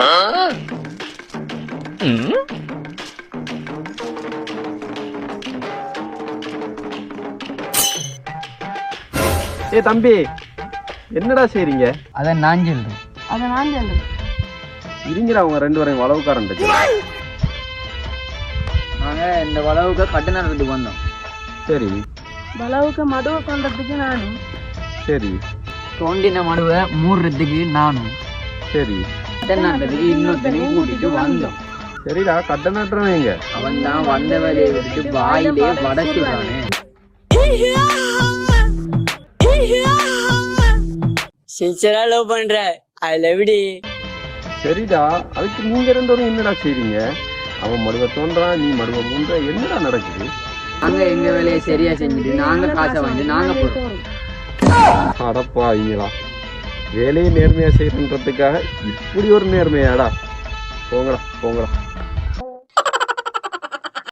ஏ தம்பி என்னடா செய்றீங்க? அதை நான் சொல்றேன். அதை நான் சொல்றேன். இருங்கடா அவங்க ரெண்டு வரையும் வளவுக்காரன் நாங்க இந்த வளவுக்கு கட்டுநரத்துக்கு வந்தோம். சரி. பலவுக்கு மதுவை கொண்டதுக்கு நானும். சரி. தோண்டின மடுவை மூடுறதுக்கு நானும். சரி. கட்டுநரத்துக்கு இன்னொருத்தனையும் கூட்டிட்டு வந்தோம். சரிடா கட்ட நட்டுறவன் எங்க அவன் தான் வந்த வேலையை விட்டுட்டு வாயிலே வடச்சுடுறானே சின்சரா லவ் பண்ற. ஐ லவ் டி சரிடா அதுக்கு நீங்க ரெண்டு வரும் என்னடா செய்றீங்க? அவன் மடுவை தோன்றான் நீ மடுவை மூன்ற என்னடா நடக்குது? நாங்க எங்க வேலையை சரியா செஞ்சுட்டு நாங்க காசை வாங்கி நாங்க போறோம். அடப்பா இங்களா வேலையை நேர்மையாக செய்யறன்றதுக்காக இப்படி ஒரு நேர்மையாடா? போங்கடா போங்கடா.